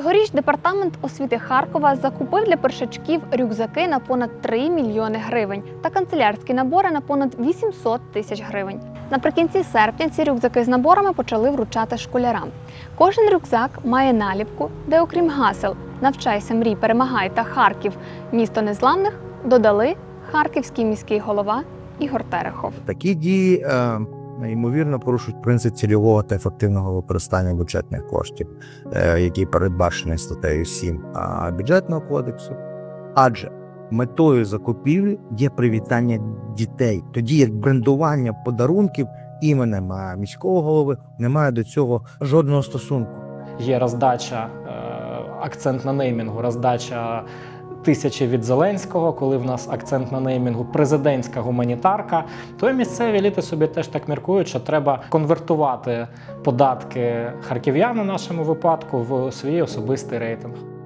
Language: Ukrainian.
Цьогоріч департамент освіти Харкова закупив для першачків рюкзаки на понад 3 мільйони гривень та канцелярські набори на понад 800 тисяч гривень. Наприкінці серпня ці рюкзаки з наборами почали вручати школярам. Кожен рюкзак має наліпку, де, окрім гасел Навчайся, мрій, перемагай та Харків, місто незламних додали харківський міський голова Ігор Терехов. Такі дії е, ймовірно порушують принцип цільового та ефективного використання бюджетних коштів, е, який передбачений статтею 7 бюджетного кодексу. Адже метою закупівлі є привітання дітей, тоді як брендування подарунків іменем міського голови не має до цього жодного стосунку. Є роздача, е, акцент на неймінгу, роздача тисячі від Зеленського, коли в нас акцент на неймінгу, президентська гуманітарка. То місцеві еліти собі теж так міркують, що треба конвертувати податки харків'ян у нашому випадку в свій особистий рейтинг.